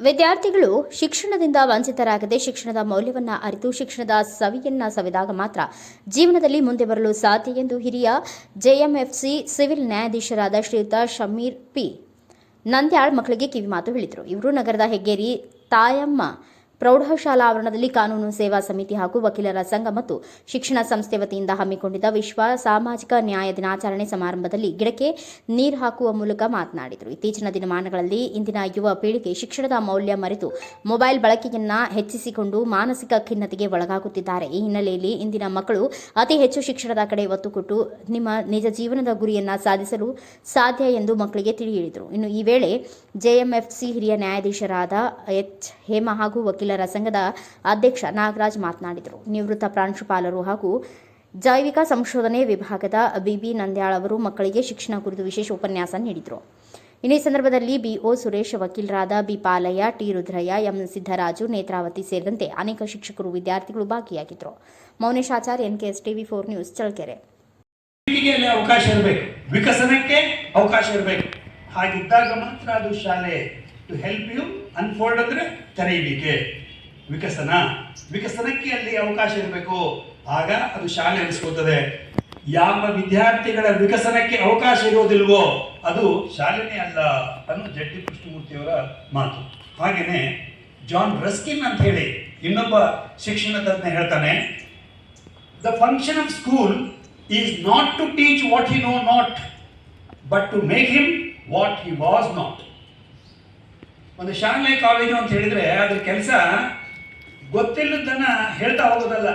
ವಿದ್ಯಾರ್ಥಿಗಳು ಶಿಕ್ಷಣದಿಂದ ವಂಚಿತರಾಗದೆ ಶಿಕ್ಷಣದ ಮೌಲ್ಯವನ್ನು ಅರಿತು ಶಿಕ್ಷಣದ ಸವಿಯನ್ನ ಸವಿದಾಗ ಮಾತ್ರ ಜೀವನದಲ್ಲಿ ಮುಂದೆ ಬರಲು ಸಾಧ್ಯ ಎಂದು ಹಿರಿಯ ಜೆಎಂಎಫ್ಸಿ ಸಿವಿಲ್ ನ್ಯಾಯಾಧೀಶರಾದ ಶ್ರೀಯುತ ಶಮೀರ್ ಪಿ ನಂದ್ಯಾಳ್ ಮಕ್ಕಳಿಗೆ ಕಿವಿಮಾತು ಹೇಳಿದರು. ಇವರು ನಗರದ ಹೆಗ್ಗೇರಿ ತಾಯಮ್ಮ ಪ್ರೌಢಶಾಲಾ ಆವರಣದಲ್ಲಿ ಕಾನೂನು ಸೇವಾ ಸಮಿತಿ ಹಾಗೂ ವಕೀಲರ ಸಂಘ ಮತ್ತು ಶಿಕ್ಷಣ ಸಂಸ್ಥೆ ವತಿಯಿಂದ ಹಮ್ಮಿಕೊಂಡಿದ್ದ ವಿಶ್ವ ಸಾಮಾಜಿಕ ನ್ಯಾಯ ದಿನಾಚರಣೆ ಸಮಾರಂಭದಲ್ಲಿ ಗಿಡಕ್ಕೆ ನೀರು ಹಾಕುವ ಮೂಲಕ ಮಾತನಾಡಿದರು. ಇತ್ತೀಚಿನ ದಿನಮಾನಗಳಲ್ಲಿ ಇಂದಿನ ಯುವ ಪೀಳಿಗೆ ಶಿಕ್ಷಣದ ಮೌಲ್ಯ ಮರೆತು ಮೊಬೈಲ್ ಬಳಕೆಯನ್ನು ಹೆಚ್ಚಿಸಿಕೊಂಡು ಮಾನಸಿಕ ಖಿನ್ನತೆಗೆ ಒಳಗಾಗುತ್ತಿದ್ದಾರೆ. ಈ ಹಿನ್ನೆಲೆಯಲ್ಲಿ ಇಂದಿನ ಮಕ್ಕಳು ಅತಿ ಹೆಚ್ಚು ಶಿಕ್ಷಣದ ಕಡೆ ಒತ್ತು ಕೊಟ್ಟು ನಿಮ್ಮ ನಿಜ ಜೀವನದ ಗುರಿಯನ್ನ ಸಾಧಿಸಲು ಸಾಧ್ಯ ಎಂದು ಮಕ್ಕಳಿಗೆ ತಿಳಿ ಹೇಳಿದರು ಇನ್ನು ಈ ವೇಳೆ ಜೆಎಂಎಫ್ಸಿ ಹಿರಿಯ ನ್ಯಾಯಾಧೀಶರಾದ ಎಚ್ ಹೇಮಾ ಹಾಗೂ ವಕೀಲರ ಸಂಘದ ಅಧ್ಯಕ್ಷ ನಾಗರಾಜ್ ಮಾತನಾಡಿದರು. ನಿವೃತ್ತ ಪ್ರಾಂಶುಪಾಲರು ಹಾಗೂ ಜೈವಿಕ ಸಂಶೋಧನೆ ವಿಭಾಗದ ಬಿಬಿ ನಂದ್ಯಾಳ್ ಅವರು ಮಕ್ಕಳಿಗೆ ಶಿಕ್ಷಣ ಕುರಿತು ವಿಶೇಷ ಉಪನ್ಯಾಸ ನೀಡಿದರು. ಇನ್ನು ಈ ಸಂದರ್ಭದಲ್ಲಿ ಬಿಒ ಸುರೇಶ್, ವಕೀಲರಾದ B Palayya, T Rudrayya, M Siddaraju, Netravati ಸೇರಿದಂತೆ ಅನೇಕ ಶಿಕ್ಷಕರು ವಿದ್ಯಾರ್ಥಿಗಳು ಭಾಗಿಯಾಗಿದ್ದರು. Mounesh Acharya NKS TV four news Challakere. ಅಲ್ಲಿ ಅವಕಾಶ ಇರಬೇಕು. ವಿಕಸನಕ್ಕೆ ಅವಕಾಶ ಇರಬೇಕು. ಹಾಗಿದ್ದಾಗ ಮಾತ್ರ ಅದು ಶಾಲೆ ಟು ಹೆಲ್ಪ್ ಯು ಅನ್ಫೋಲ್ಡ್ ಅಂದರೆ ತೆರೆಯಲಿಕ್ಕೆ ವಿಕಸನ. ವಿಕಸನಕ್ಕೆ ಅಲ್ಲಿ ಅವಕಾಶ ಇರಬೇಕು. ಆಗ ಅದು ಶಾಲೆ ಅನಿಸ್ಕೋತದೆ ಯಾವ ವಿದ್ಯಾರ್ಥಿಗಳ ವಿಕಸನಕ್ಕೆ ಅವಕಾಶ ಇರೋದಿಲ್ವೋ, ಅದು ಶಾಲೆನೇ ಅಲ್ಲ ಅನ್ನೋ ಜಡ್ಡಿ ಕೃಷ್ಣಮೂರ್ತಿಯವರ ಮಾತು. ಹಾಗೆಯೇ ಜಾನ್ ರಸ್ಕಿನ್ ಅಂತ ಹೇಳಿ ಇನ್ನೊಬ್ಬ ಶಿಕ್ಷಣ ತಜ್ಞ ಹೇಳ್ತಾನೆ the function of school is not to teach what he know not but to make him what he was not. ಒಂದು ಶಾಲೆ ಕಾಲೇಜು ಅಂತ ಹೇಳಿದ್ರೆ ಅದ್ರ ಕೆಲಸ ಗೊತ್ತಿಲ್ಲದನ್ನ ಹೇಳ್ತಾ ಹೋಗೋದಲ್ಲ.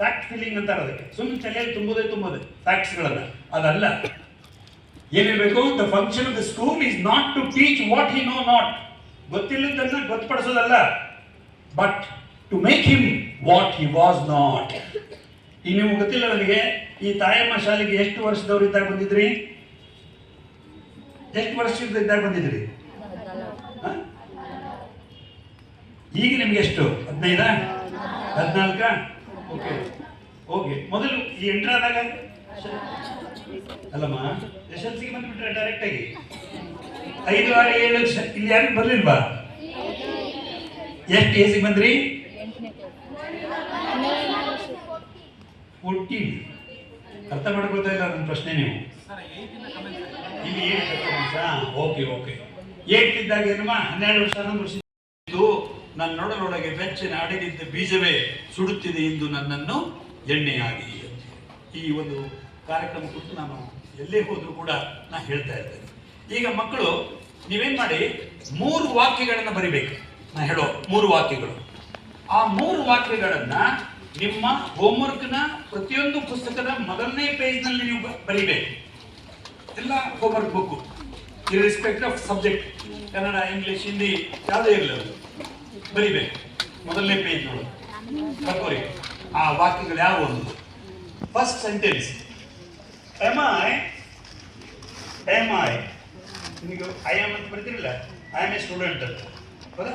ಫ್ಯಾಕ್ಟ್ ಫೀಲಿಂಗ್ ಅಂತಾರೆ ಅದಕ್ಕೆ ಸುಮ್ಮನೆ ತಲೆಯಲ್ಲಿ ತುಂಬೋದೇ ತುಂಬೋದೆ ಫ್ಯಾಕ್ಟ್ಸ್ಗಳನ್ನ ಅದಲ್ಲ. ಏನಿರಬೇಕು the function of the school is not to teach what he know not ಗೊತ್ತಿಲ್ಲದನ್ನ ಗೊತ್ತುಪಡಿಸೋದಲ್ಲ. But to make him what he was not ಈಗ ನಿಮ್ಗೆ ಗೊತ್ತಿಲ್ಲ ನನಗೆ, ಈ ತಾಯಮ್ಮ ಶಾಲೆಗೆ ಎಷ್ಟು ವರ್ಷದವ್ರು ಇದ್ದಾಗ ಬಂದಿದ್ರಿ? ಎಷ್ಟು ವರ್ಷದಿಂದ ಇದ್ದಾಗ ಬಂದಿದ್ರಿ? ಈಗ ನಿಮ್ಗೆ ಎಷ್ಟು? ಹದಿನೈದ? ಹದಿನಾಲ್ಕ? ಓಕೆ ಓಕೆ ಮೊದಲು ಈ ಎಂಟರ್ ಆದಾಗ ಅಲ್ಲಮ್ಮ ಎಸ್ ಎಲ್ ಸಿಗೆ ಬಂದ್ಬಿಟ್ರೆ ಡೈರೆಕ್ಟ್ ಆಗಿ. ಐದು ಆರು ಏಳು ಶ- ಇಲ್ಲಿ ಯಾರು ಬರ್ಲಿಲ್ವಾ? ಎಷ್ಟು ಏಜಿಗೆ ಬಂದ್ರಿ? ಫೋರ್ಟೀನ್ ಅರ್ಥ ಮಾಡ್ಕೊಳ್ತಾ ಇಲ್ಲ ನನ್ನ ಪ್ರಶ್ನೆ ನೀವು. ಇಲ್ಲಿ ಏನು ಓಕೆ ಓಕೆ ಏಟ್ ಇದ್ದಾಗ ಏನಮ್ಮ ಹನ್ನೆರಡು ವರ್ಷ ಮುಗಿಸಿದ್ದು ನನ್ನ ನೋಡಲೊಳಗೆ ಬೆಚ್ಚಿನ ಅಡಗಿದ್ದ ಬೀಜವೇ ಸುಡುತ್ತಿದೆ ಎಂದು ನನ್ನನ್ನು ಎಣ್ಣೆಯಾಗಿ ಈ ಒಂದು ಕಾರ್ಯಕ್ರಮ ಕುರಿತು ನಾನು ಎಲ್ಲೇ ಹೋದರೂ ಕೂಡ ನಾನು ಹೇಳ್ತಾ ಇರ್ತೇನೆ. ಈಗ ಮಕ್ಕಳು, ನೀವೇನು ಮಾಡಿ, ಮೂರು ವಾಕ್ಯಗಳನ್ನು ಬರಿಬೇಕು. ನಾ ಹೇಳೋ ಮೂರು ವಾಕ್ಯಗಳು. ಆ ಮೂರು ವಾಕ್ಯಗಳನ್ನು ನಿಮ್ಮ ಹೋಮ್ವರ್ಕ್ನ ಪ್ರತಿಯೊಂದು ಪುಸ್ತಕದ ಮೊದಲನೇ ಪೇಜ್ನಲ್ಲಿ ನೀವು ಬರಿಬೇಕು. ಎಲ್ಲ homework book irrespect of subject Kannada English Hindi ಯಾವುದೇ ಇರಲಿ ಅದು. ಬರಿಬೇಕು. ಮೊದಲನೇ ಪೇಜ್ ನೋಡು. ಬರ್ಕೋರಿ ಆ ವಾಕ್ಯಗಳು ಯಾವ first sentence am I am I ನಿಮಗೆ ಐ ಎಂ ಅಂತ ಬರ್ತಿರಲಿಲ್ಲ ಐ ಆಮ್ ಎ ಸ್ಟೂಡೆಂಟ್ ಅಂತ ಹೌದಾ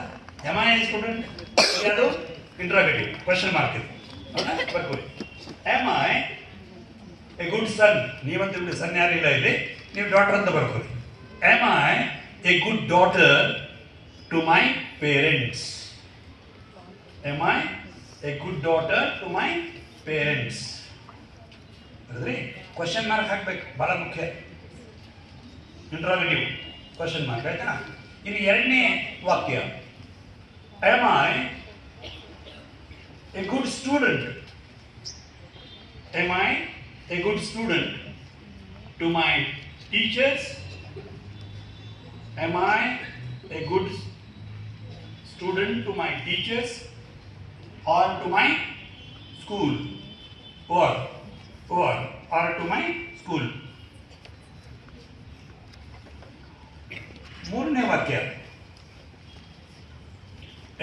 ಎಂ ಐ ಎ ಸ್ಟೂಡೆಂಟ್ ಯಾವುದು ಇಂಟ್ರಾಗೇಟಿವ್ ಕ್ವಶನ್ ಮಾರ್ಕ್ ಇದೆ. ಹೌದಾ? ಬರ್ಕೋರಿ am I a good son ನೀವಂತ son ಯಾರಿಲ್ಲ ಇಲ್ಲಿ ನೀವು ಡಾಕ್ಟರ್ ಅಂತ ಬರ್ಕೊಳ್ಳಿ am I a good daughter to my parents am I a good daughter to my parents ಹೇಳಿದ್ರಿ ಕ್ವಶನ್ ಮಾರ್ಕ್ ಹಾಕ್ಬೇಕು. ಬಹಳ ಮುಖ್ಯ. ಇಂಟ್ರಾಗೇಟಿವ್ ಕ್ವಶನ್ ಮಾರ್ಕ್ ಆಯ್ತಾ? ಇನ್ನು ಎರಡನೇ ವಾಕ್ಯ. Am I a good student Am I a good student to my teachers? am I a good student to my teachers or to my school or or or to my school પૂર્ણ વાક્ય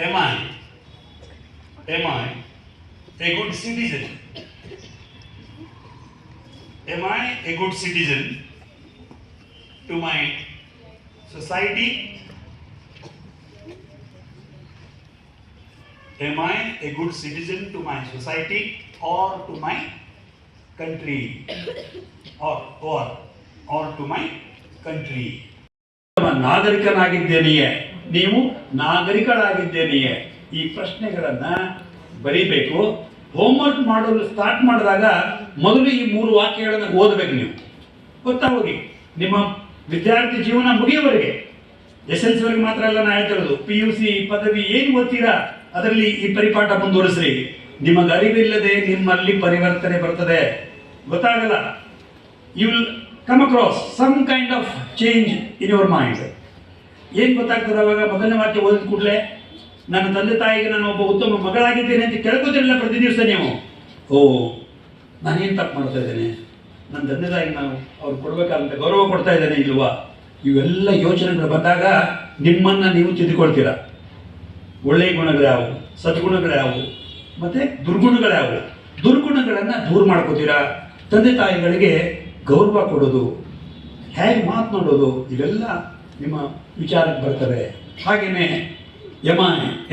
am I am I a good citizen am I a good citizen to my society? Am I a good citizen to my society or to my country? Or, or, or to my country. ನಾಗರಿಕನಾಗಿದ್ದೇನೆಯೇ ನೀವು ನಾಗರಿಕರಾಗಿದ್ದೇನೆಯೇ ಈ ಪ್ರಶ್ನೆಗಳನ್ನ ಬರೀಬೇಕು homework ಮಾಡಲು start ಮಾಡಿದಾಗ ಮೊದಲು ಈ ಮೂರು ವಾಕ್ಯಗಳನ್ನು ಓದಬೇಕು ನೀವು ಗೊತ್ತಾ ಹೋಗಿ ನಿಮ್ಮ ವಿದ್ಯಾರ್ಥಿ ಜೀವನ ಮುಗಿಯುವವರೆಗೆ ಎಸ್ ಎಲ್ ಸಿವರೆಗೆ ಮಾತ್ರ ಅಲ್ಲ, ನಾ ಹೇಳ್ತಿರೋದು ಪಿ ಯು ಸಿ ಪದವಿ ಏನು ಓದ್ತೀರಾ, ಅದರಲ್ಲಿ ಈ ಪರಿಪಾಠ ಮುಂದುವರಿಸ್ರಿ. ನಿಮಗೆ ಅರಿವಿಲ್ಲದೆ ನಿಮ್ಮಲ್ಲಿ ಪರಿವರ್ತನೆ ಬರ್ತದೆ. ಗೊತ್ತಾಗಲ್ಲ. You will come across some kind of change in your mind ಏನು ಗೊತ್ತಾಗ್ತದೆ ಅವಾಗ? ಮೊದಲನೇ ವಾಕ್ಯ ಓದಿದ ಕೂಡಲೇ, ನನ್ನ ತಂದೆ ತಾಯಿಗೆ ನಾನು ಒಬ್ಬ ಉತ್ತಮ ಮಗಳಾಗಿದ್ದೇನೆ ಅಂತ ಕೇಳ್ಕೋತಿರಲಿಲ್ಲ ಪ್ರತಿ ದಿವಸ ನೀವು? ಓ, ನಾನೇನು ತಪ್ಪು ಮಾಡ್ತಾ ಇದ್ದೇನೆ? ನನ್ನ ತಂದೆ ತಾಯಿಗೆ ನಾನು ಅವ್ರು ಕೊಡಬೇಕಾದಂಥ ಗೌರವ ಕೊಡ್ತಾ ಇದ್ದೇನೆ ಇಲ್ವಾ? ಇವೆಲ್ಲ ಯೋಚನೆಗಳು ಬಂದಾಗ ನಿಮ್ಮನ್ನು ನೀವು ತಿದ್ದುಕೊಳ್ತೀರ. ಒಳ್ಳೆಯ ಗುಣಗಳು ಯಾವುವು ಸದ್ಗುಣಗಳು ಯಾವುವು ಮತ್ತು ದುರ್ಗುಣಗಳು ಯಾವುವು ದುರ್ಗುಣಗಳನ್ನು ದೂರ ಮಾಡ್ಕೋತೀರಾ? ತಂದೆ ತಾಯಿಗಳಿಗೆ ಗೌರವ ಕೊಡೋದು, ಹೇಗೆ ಮಾತನಾಡೋದು ಇವೆಲ್ಲ ನಿಮ್ಮ ವಿಚಾರಕ್ಕೆ ಬರ್ತವೆ. ಹಾಗೆಯೇ am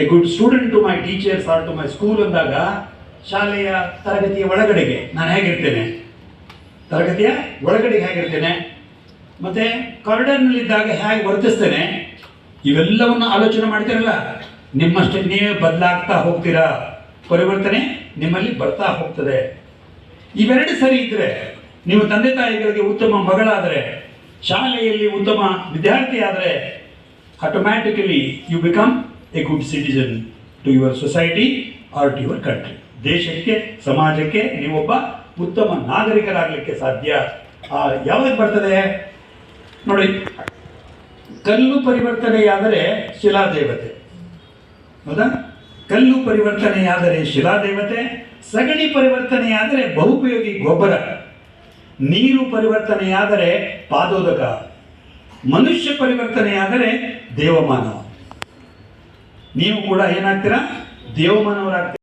a good student to my teachers or to my school ಅಂದಾಗ ಶಾಲೆಯ ತರಗತಿಯ ಒಳಗಡೆಗೆ ನಾನು ಹೇಗಿರ್ತೇನೆ? ತರಗತಿಯ ಒಳಗಡೆ ಹೇಗಿರ್ತೇನೆ? ಮತ್ತೆ ಕಾರಿಡಾರ್ನಲ್ಲಿದ್ದಾಗ ಹೇಗೆ ವರ್ತಿಸ್ತೇನೆ? ಇವೆಲ್ಲವನ್ನು ಆಲೋಚನೆ ಮಾಡ್ತೀರಲ್ಲ? ನಿಮ್ಮಷ್ಟೇ ನೀವೇ ಬದಲಾಗ್ತಾ ಹೋಗ್ತೀರಾ? ಪರಿವರ್ತನೆ ನಿಮ್ಮಲ್ಲಿ ಬರ್ತಾ ಹೋಗ್ತದೆ. ಇವೆರಡು ಸರಿ ಇದ್ರೆ ನೀವು ತಂದೆ ತಾಯಿಗಳಿಗೆ ಉತ್ತಮ ಮಗಳಾದರೆ, ಶಾಲೆಯಲ್ಲಿ ಉತ್ತಮ ವಿದ್ಯಾರ್ಥಿ ಆದರೆ automatically you become a good citizen to your society or to your country ದೇಶಕ್ಕೆ, ಸಮಾಜಕ್ಕೆ ನೀವೊಬ್ಬ ಉತ್ತಮ ನಾಗರಿಕರಾಗಲಿಕ್ಕೆ ಸಾಧ್ಯ. ಆ, ಯಾವಾಗ ಬರ್ತದೆ? ನೋಡಿ ಕಲ್ಲು ಪರಿವರ್ತನೆಯಾದರೆ ಶಿಲಾದೇವತೆ. ಹೌದಾ? ಕಲ್ಲು ಪರಿವರ್ತನೆಯಾದರೆ ಶಿಲಾದೇವತೆ ಸಗಣಿ ಪರಿವರ್ತನೆಯಾದರೆ ಬಹುಪಯೋಗಿ ಗೊಬ್ಬರ. ನೀರು ಪರಿವರ್ತನೆಯಾದರೆ ಪಾದೋದಕ. ಮನುಷ್ಯ ಪರಿವರ್ತನೆಯಾದರೆ ದೇವಮಾನವ. ನೀವು ಕೂಡ ಏನಾಗ್ತೀರಾ? ದೇವಮಾನವರಾಗ್ತೀರಾ?